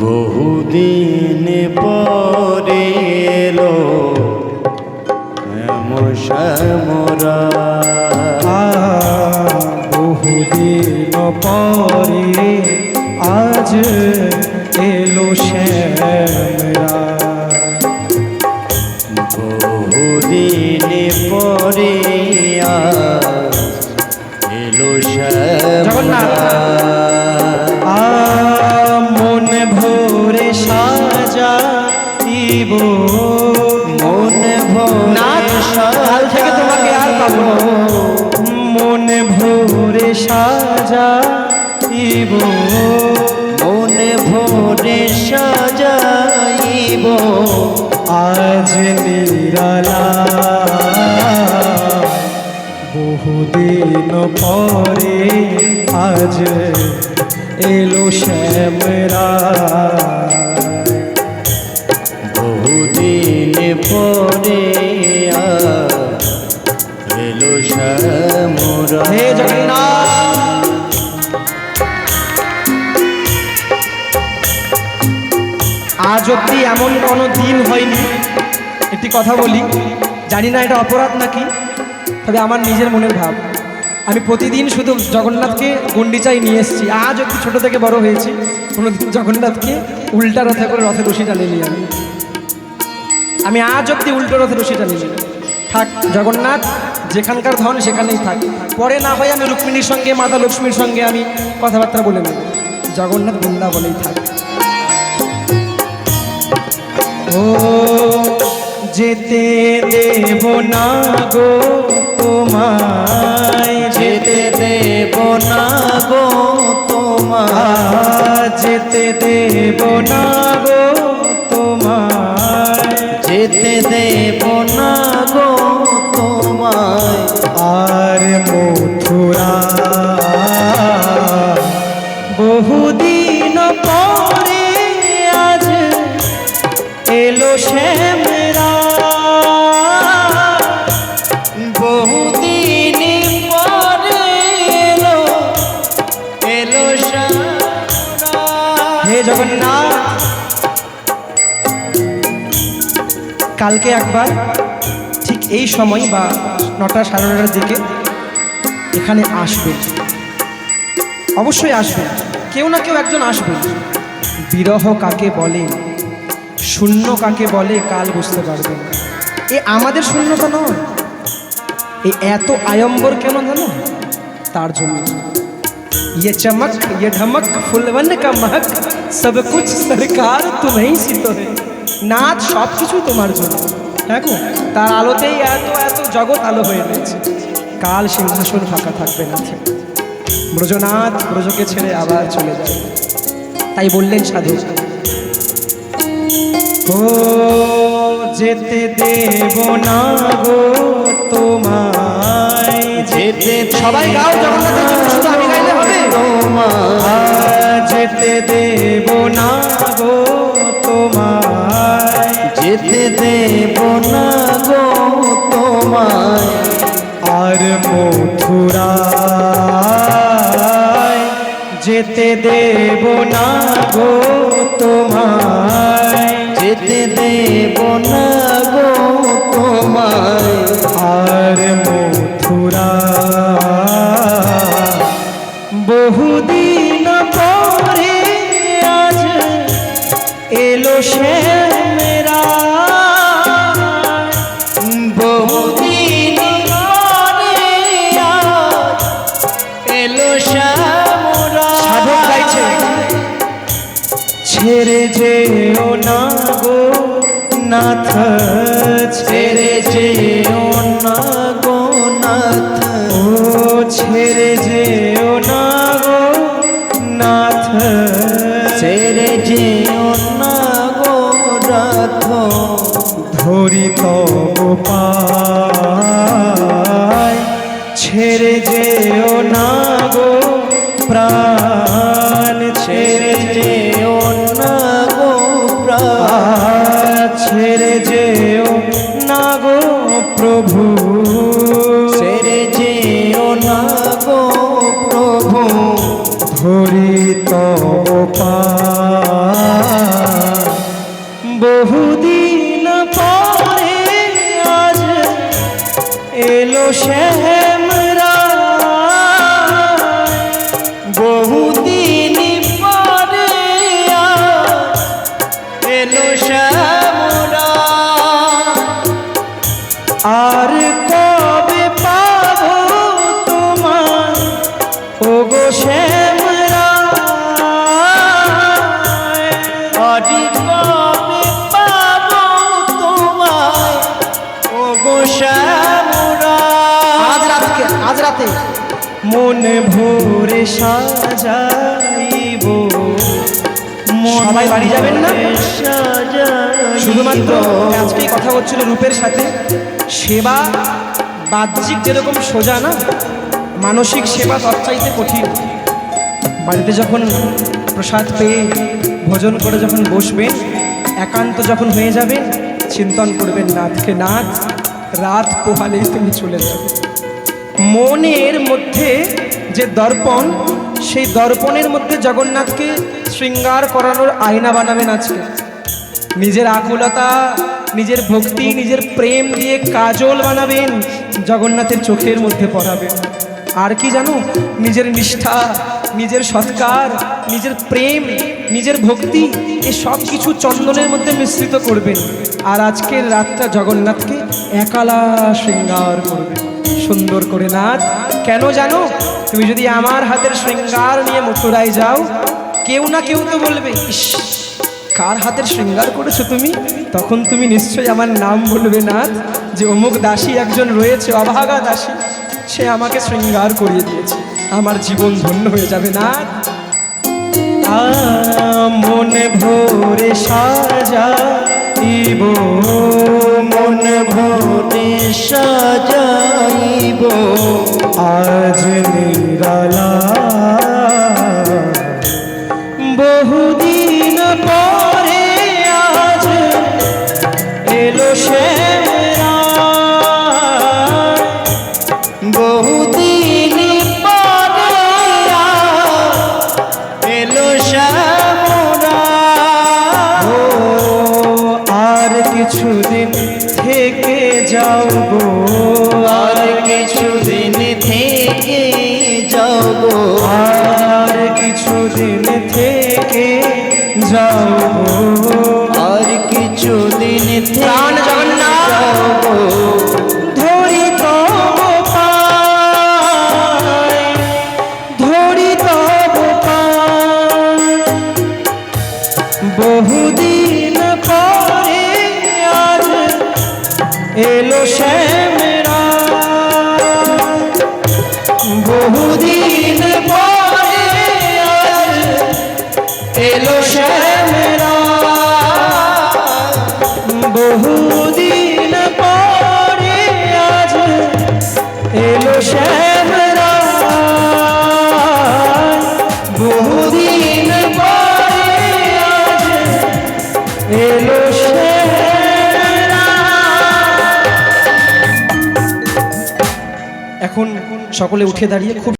বহুদিন পরে এলো শ্যামরা। বহুদিন পরে আজ এলো শ্যামরা। বহুদিন পরে আ মন ভরে সাজাইব মন না, ভরে কাল থেকে তোমাকে আর পাবো। মন ভরে সাজাইব মন ভরে সাজাইব আজ নিরালা বহুদিন পরে আজ এলো শ্যামরা। বহুদিন পরে এলো শ্যামরা। হে জগন্নাথ! আজ অব্দি এমন কোনো দিন হয়নি, একটি কথা বলি। জানি না এটা অপরাধ নাকি, তবে আমার নিজের মনের ভাব। আমি প্রতিদিন শুধু জগন্নাথকে গুন্ডিচাই নিয়ে এসেছি। আজ একটু ছোটো থেকে বড় হয়েছি। কোনোদিন জগন্নাথকে উল্টা রথে করে রথে রশি টানিনি আমি আমি আজ অব্দি উল্টো রথে রশি টানিনি। থাক, জগন্নাথ, যেখানকার ধন সেখানেই থাক। পরে না হয় আমি রুক্মিণীর সঙ্গে, মাতা লক্ষ্মীর সঙ্গে আমি কথাবার্তা বলে নেব। জগন্নাথ বৃন্দাবনেই থাক। ও যেতে দেব না গো তোমায়। যেতে দেব না গো তোমায়। যেতে দেব না গো তোমায়। যেতে দেব না গো তোমায় জগন্নাথ কালকে একবার ঠিক এই সময় বা নটা সাড়ে নটার দিকে এখানে আসবে অবশ্যই আসবে কেউ না কেউ একজন আসবে বিরহ কাকে বলে শূন্য কাকে বলে কাল বুঝতে পারবে এ আমাদের শূন্যতা নয় এই এত আয়ম্বর কেন জানো তার জন্য ये चमक ये ढमक फुलवन का महक সব কিছু সরকার তুমি সিদ্ধ সিত নাচ সব কিছু তোমার জন্য। হ্যাঁ দেখো তার আলোতেই এত এত জগৎ আলো হয়ে গেছে কাল সিংহাসন ফাঁকা থাকবে না ব্রজনাথ ব্রজকে ছেড়ে আবার চলে যায়। তাই বললেন সাধু ও যেতে দেব না গো তোমায়। যেতে সবাই গাও জগন্নাথের আমি গাইলে হবে। তোমায়। যেতে দেব যেতে দেব না গো তোমায়। আর মথুরায় যেতে দেব না গো তোমায়। যেতে দেব না গো তোমায়। আর মথুরা বহুদিন পরে আজ এলো শ্যামেরা নাথ ছেড়ে যেও না গো নাথ ও, ছেড়ে যেও না গো নাথ ছেড়ে যেও না গো নাথ ধরি তব পায় প্রভু। সেরে যে না গো প্রভু। ধরি তো বহুদিন পরে আজ এলো শহর মন ভোরে সাজাইব। সবাই বাড়ি যাবেন না? শুধুমাত্র আজকেই কথা হচ্ছিল রূপের সাথে। সেবা বাহ্যিক যেরকম সোজা না মানসিক সেবা তৎচাইতে কঠিন। বাড়িতে যখন প্রসাদ পেয়ে ভোজন করে যখন বসবেন একান্ত যখন হয়ে যাবে চিন্তন করবেন নাথকে নাথ রাত পোহালেই তুমি চলে যাবে। মনের মধ্যে যে দর্পণ, সেই দর্পণের মধ্যে জগন্নাথকে শৃঙ্গার করানোর আয়না বানাবেন আজকে। নিজের আকুলতা, নিজের ভক্তি, নিজের প্রেম দিয়ে কাজল বানাবেন, জগন্নাথের চোখের মধ্যে পড়াবেন। আর কি জানো, নিজের নিষ্ঠা, নিজের সৎকার, নিজের প্রেম, নিজের ভক্তি, এ সব কিছু চন্দনের মধ্যে মিশ্রিত করবেন। আর আজকের রাতটা জগন্নাথকে একালা শৃঙ্গার করবেন। সুন্দর করে নাথ কেন জানো? তুমি যদি আমার হাতের শৃঙ্গার নিয়ে মথুরায় যাও কেউ না কেউ তো বলবে কার হাতের শৃঙ্গার করেছ তুমি? তখন তুমি নিশ্চয়ই আমার নাম বলবে নাথ যে অমুক দাসী একজন রয়েছে অভাগা দাসী। সে আমাকে শৃঙ্গার করিয়ে দিয়েছে। আমার জীবন ধন্য হয়ে যাবে আ, মনে ভোরে সাজাইব মন ভোরে সাজাইব আজ নিরালা। বহুদিন পরে আজ এলো শ্যামরা বহুদিন পরে এলো শ্যামরা। আর কিছুদিন থেকে যাও গো। আর কিছুদিন প্রাণ সকলে উঠে দাঁড়িয়ে খুব